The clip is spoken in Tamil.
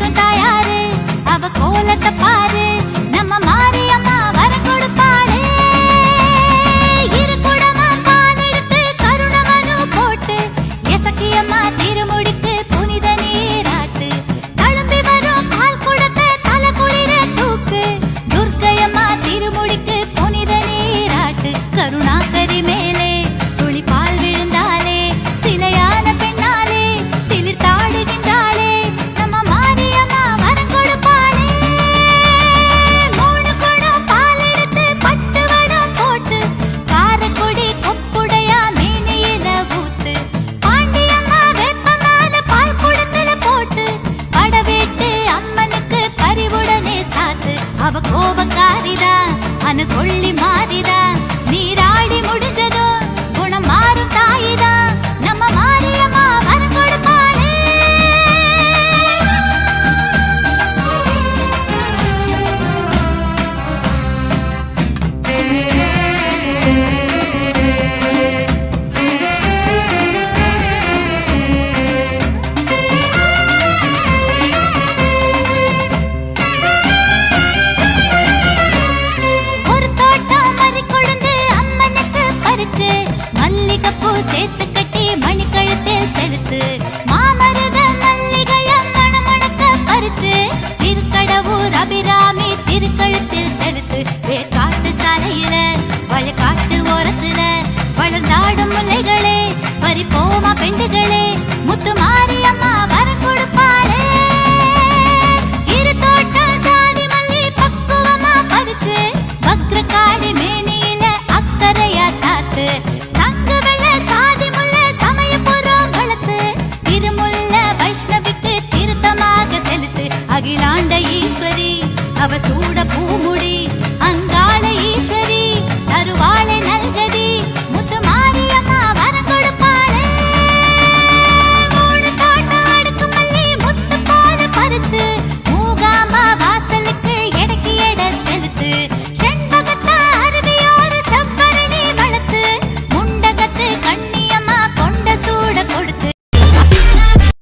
சுதா யாரு அவ கோலத்தை பாரு. நம்ம மாரியம்மா வர கொடுப்பாரு இரு குடமா பால் எடுத்து கருணமனு போட்டு எசக்கியம்மா அவ கோபக்காரிதான் சேர்த்து கட்டி மணிக்கழுத்தில் செலுத்து. அகிலாண்ட ஈஸ்வரி அவ சூட பூமு